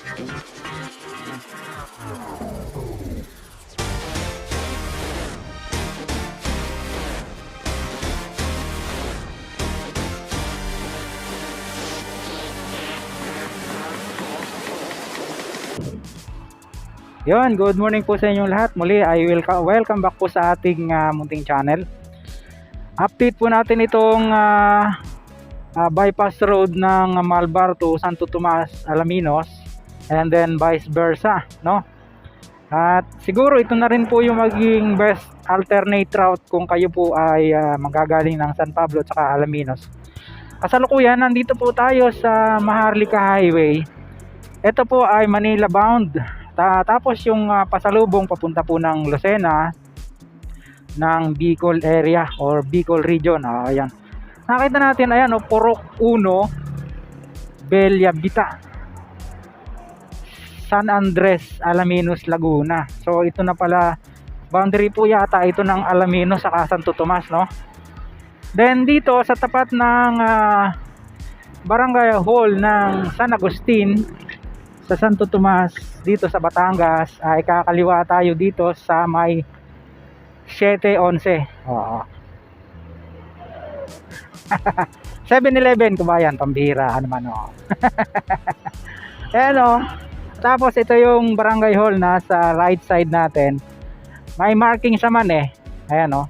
Yon, good morning po sa inyong lahat. Muli, I will welcome back po sa ating ah, munting channel. Update po natin itong ah, ah, bypass road ng Malbar to Santo Tomas, Alaminos and then vice versa, no? At siguro ito na rin po yung maging best alternate route kung kayo po ay ah, magagaling ng San Pablo at Alaminos. Kasalukuyan, nandito po tayo sa Maharlika Highway. Ito po ay Manila bound. Ta- tapos yung ah, pasalubong papunta po ng Lucena ng Bicol area or Bicol region. Ah, ayan. Nakita natin ayan oh, Purok 1 Bellabita. San Andres, Alaminos, Laguna. So ito na pala boundary po yata ito ng Alaminos sa Santo Tomas, no? Then dito sa tapat ng ah, Barangay Hall ng San Agustin sa Santo Tomas dito sa Batangas ay kakaliwa tayo dito sa may 711. Oo. 7-Eleven kubayan, pambira, ano man oh. Ayan oh. Tapos ito yung barangay hall na sa right side natin. May marking siya man eh. Ayan oh.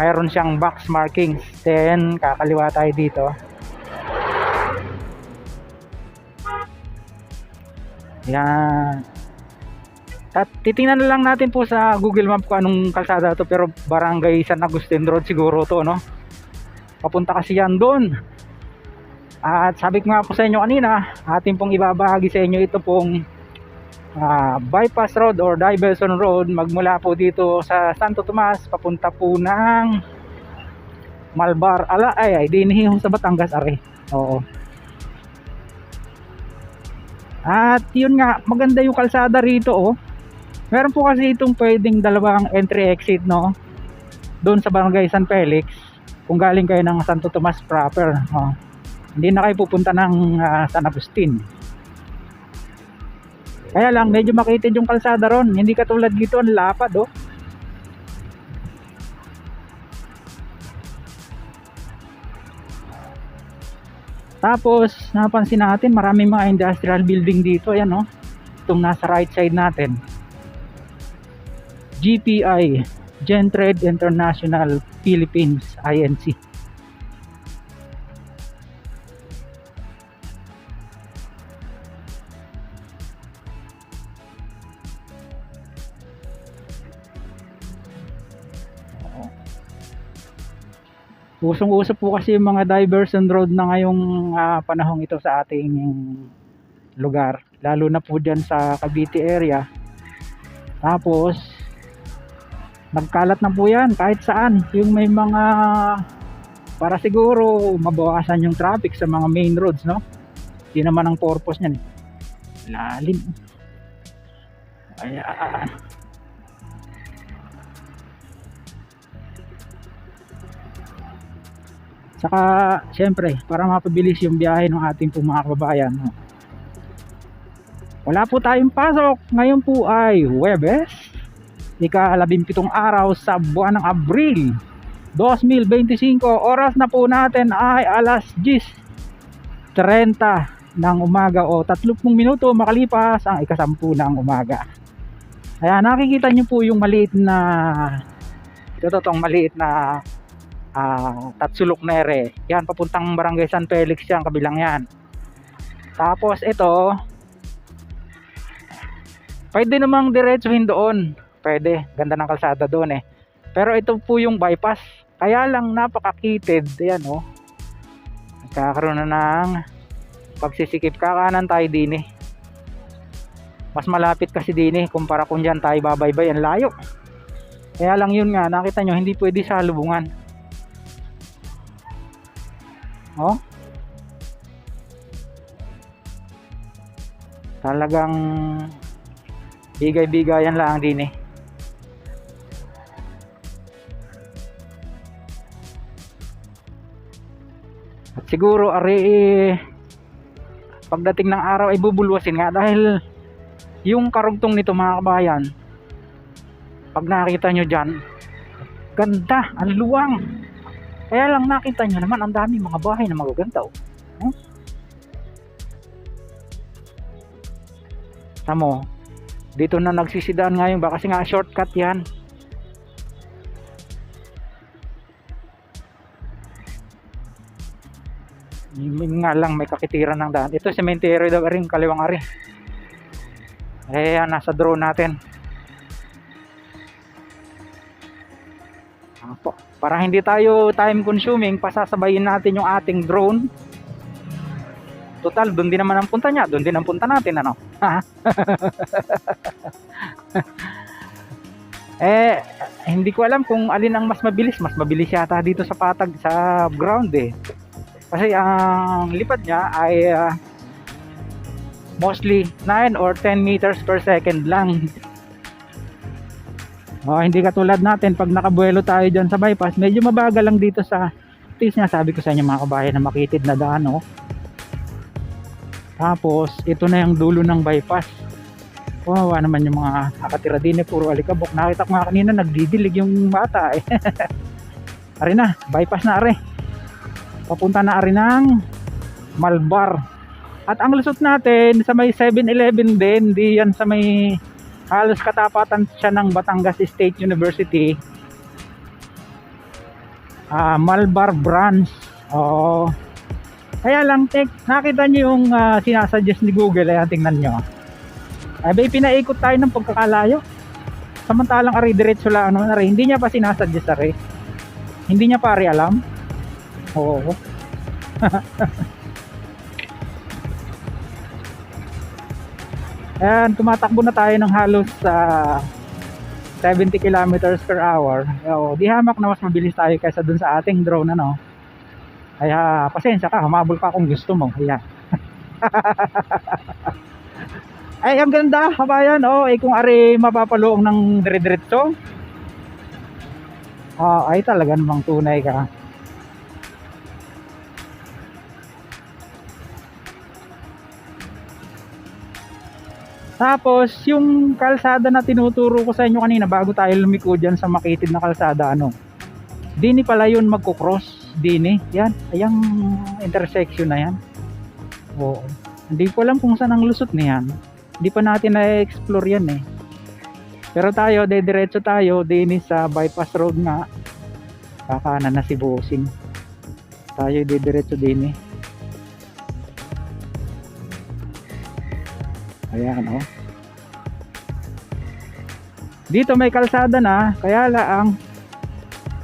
Mayroon siyang box markings. Then kakaliwa tayo dito. Yan. At titingnan na lang natin po sa Google Map kung anong kalsada to pero barangay San Agustin Road siguro to no. Papunta kasi yan doon. At sabi ko nga po sa inyo kanina, atin pong ibabahagi sa inyo ito pong ah, bypass road or diversion road magmula po dito sa Santo Tomas papunta po ng Malbar. Ala ay ay dinihihong sa Batangas are. Oo. At yun nga, maganda yung kalsada rito oh. Meron po kasi itong pwedeng dalawang entry exit no. Doon sa Barangay San Felix kung galing kayo ng Santo Tomas proper. Oh. Hindi na kayo pupunta ng ah, San Agustin. Kaya lang medyo makitid yung kalsada ron. Hindi katulad dito ang lapad oh. Tapos, napansin natin maraming mga industrial building dito. Ayan, no? Itong nasa right side natin. GPI, Gentrade International Philippines, INC. Usong-uso po kasi yung mga diversion road na ngayong ah, panahong ito sa ating lugar. Lalo na po dyan sa Cavite area. Tapos, nagkalat na po yan kahit saan. Yung may mga, para siguro mabawasan yung traffic sa mga main roads, no? Yun naman ang purpose niyan. eh. Lalim. Ayan. Saka, syempre, para mapabilis yung biyahe ng ating pong mga kababayan. Wala po tayong pasok. Ngayon po ay Webes. Ika-17 araw sa buwan ng Abril 2025. Oras na po natin ay alas 10.30 ng umaga o 30 minuto makalipas ang ikasampu ng umaga. Kaya nakikita nyo po yung maliit na ito tong maliit na ah Tatsulok Nere. Yan, papuntang Barangay San Felix yan, kabilang yan. Tapos ito, pwede namang diretsuhin doon. Pwede, ganda ng kalsada doon eh. Pero ito po yung bypass. Kaya lang napakakitid. Yan oh. Nagkakaroon na ng pagsisikip. Kakanan tayo din eh. Mas malapit kasi din eh. Kumpara kung dyan tayo babaybay. Ang layo. Kaya lang yun nga, nakita nyo, hindi pwede sa lubungan. Oh. Talagang bigay-bigayan lang din eh. At siguro ari pagdating ng araw ay bubulwasin nga dahil yung karugtong nito mga kabayan pag nakita nyo dyan ganda, ang luwang kaya lang nakita nyo naman ang dami mga bahay na magaganda oh. Hmm? Tamo, dito na nagsisidaan ngayon ba kasi nga shortcut yan Yun nga lang may kakitiran ng daan. Ito cemetery daw rin kaliwang ari. Eh nasa drone natin. Para hindi tayo time consuming, pasasabayin natin yung ating drone. Total, doon din naman ang punta niya. Doon din ang punta natin, ano? eh, hindi ko alam kung alin ang mas mabilis. Mas mabilis yata dito sa patag sa ground eh. Kasi ang lipad niya ay ah, mostly 9 or 10 meters per second lang. Oh, hindi katulad natin pag nakabuelo tayo dyan sa bypass, medyo mabagal lang dito sa tis nga sabi ko sa inyo mga kabayan na makitid na daan oh. Tapos ito na yung dulo ng bypass. Wawa naman yung mga nakatira din eh, puro alikabok. Nakita ko nga kanina nagdidilig yung bata eh. Ari na, bypass na ari papunta na rin ng Malbar. At ang lusot natin sa may 7-Eleven din, di yan sa may halos katapatan siya ng Batangas State University. Ah, Malbar branch. Oo. Kaya lang, tek, nakita niyo yung ah, sinasuggest ni Google, ayan, tingnan nyo. Ay, bay, pinaikot tayo ng pagkakalayo. Samantalang ari diretso lang ano, ari, hindi niya pa sinasuggest ari. Hindi niya pa ari alam. Oo. Ayan, tumatakbo na tayo ng halos sa 70 kilometers per hour. O, di hamak na mas mabilis tayo kaysa dun sa ating drone, ano. Kaya, pasensya ka, humabol ka kung gusto mo. Ayan. Ay, ang ganda, kabayan. Oh, eh, kung ari mapapaloong ng dire-diretso. Ah, ay talaga namang tunay ka. Tapos, yung kalsada na tinuturo ko sa inyo kanina bago tayo lumiko dyan sa makitid na kalsada, ano, dini pala yun magkukross. Dini, yan, ayang intersection na yan. Oo. Hindi ko alam kung saan ang lusot niyan. Hindi pa natin na-explore yan eh. Pero tayo, dediretso tayo, dini sa bypass road nga. Kakanan na si Bossing. Tayo dediretso dini. Ayan, oh. Dito may kalsada na, kaya lang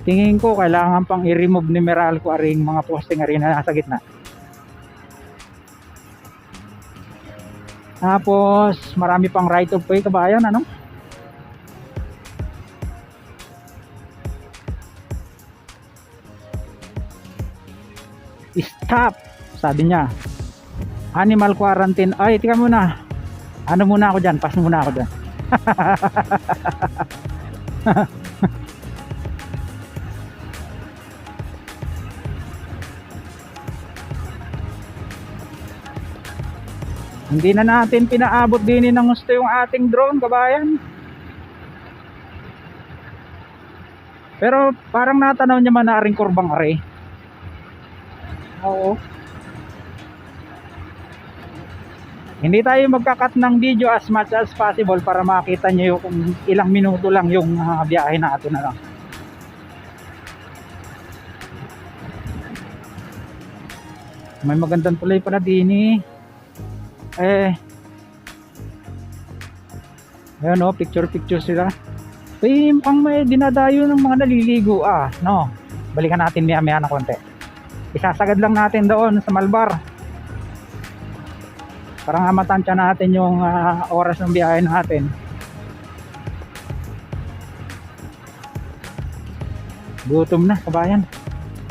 tingin ko kailangan pang i-remove ni Meralco aring mga posting aring na nasa gitna. Tapos marami pang right of way kabayan ano? Stop, sabi niya. Animal quarantine. Ay, tika muna. Ano muna ako dyan? Pass muna ako dyan. Hindi na natin pinaabot din ng gusto yung ating drone, kabayan. Pero parang natanaw niya man na aring kurbang are. Oo. Hindi tayo magkakat ng video as much as possible para makita nyo yung kung ilang minuto lang yung uh, biyahe natin na lang. May magandang tulay pala din eh. Eh. Ayun oh, picture picture sila. Eh, ang may dinadayo ng mga naliligo ah, no. Balikan natin niya maya na konti. Isasagad lang natin doon sa Malbar para nga matansya natin yung uh, oras ng biyahe natin. Gutom na kabayan.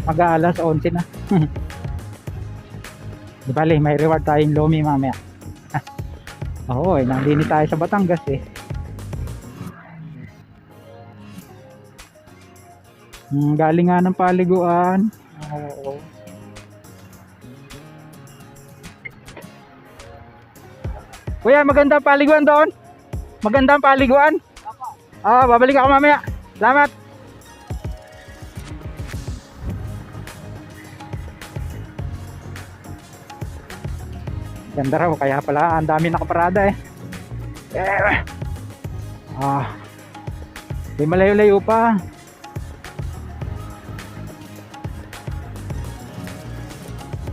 Mag-aalas 11 na. Di bali may reward tayong lomi mamaya. Oo eh nandini tayo sa Batangas eh. Hmm, galing nga ng paliguan. Oo Kuya, maganda ang paliguan doon. Maganda ang paliguan. Ah, babalik ako mamaya. Salamat. Ganda raw, kaya pala ang dami nakaparada eh. Eh. Ah. Di malayo-layo pa.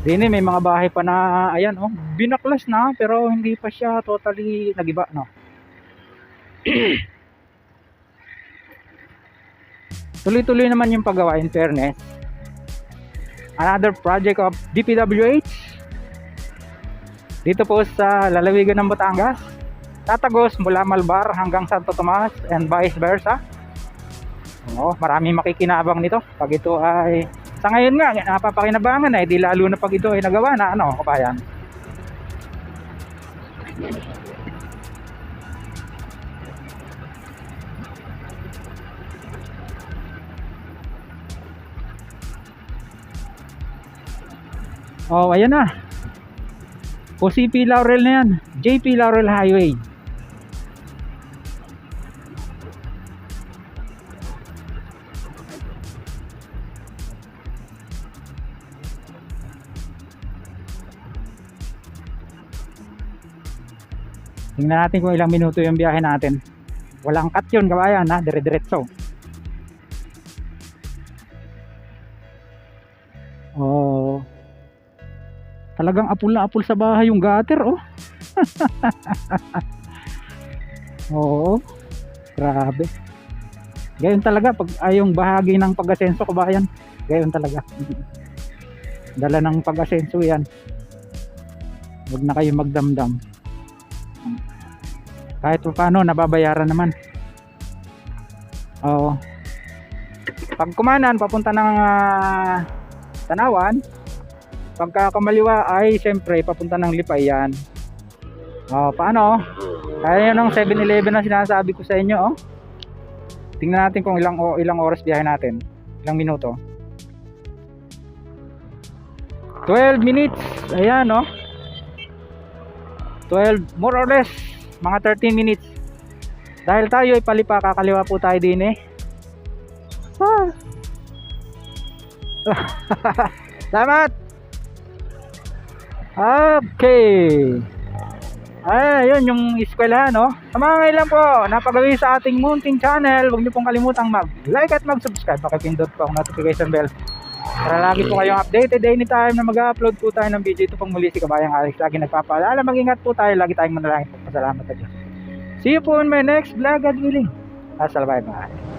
Dini may mga bahay pa na ayan oh, binaklas na pero hindi pa siya totally nagiba no. Tuloy-tuloy naman yung paggawa in fairness. Another project of DPWH dito po sa lalawigan ng Batangas. Tatagos mula Malbar hanggang Santo Tomas and vice versa. Oo, marami makikinabang nito pag ito ay sa ngayon nga napapakinabangan eh di lalo na pag ito ay nagawa na ano kabayan. Oh, ayan na. O CP Laurel na yan. JP Laurel Highway. Tingnan natin kung ilang minuto yung biyahe natin. Walang cut yun, kabayan ha, dire-diretso. Oh. Talagang apul na apul sa bahay yung gutter, oh. Oo. Grabe. Gayon talaga pag ay yung bahagi ng pag-asenso kabayan. Gayon talaga. Dala ng pag-asenso 'yan. Huwag na kayo magdamdam. Kahit pa paano nababayaran naman. Oo. Pag kumanan papunta ng ah, Tanawan, pagka kumaliwa ay siyempre papunta ng Lipay yan. Oh, paano? Kaya yun ang 7-Eleven na sinasabi ko sa inyo, oh. Tingnan natin kung ilang o, ilang oras biyahe natin. Ilang minuto. 12 minutes. Ayan, oh. 12 more or less mga 13 minutes. Dahil tayo ay palipa kakaliwa po tayo din eh. Ah. Salamat. Okay. Ay, yun yung eskwelahan, no? Sa mga ngayon po, napagawi sa ating Mounting Channel, huwag niyo pong kalimutang mag-like at mag-subscribe. Pakipindot po ang notification bell. Para lagi po kayong updated anytime na mag-upload po tayo ng video. Ito pong muli si Kabayang Alex. Lagi nagpapaalala, mag-ingat po tayo. Lagi tayong manalangin. Pasalamat sa Diyos. See you po in my next vlog, God willing. Asal bye bye.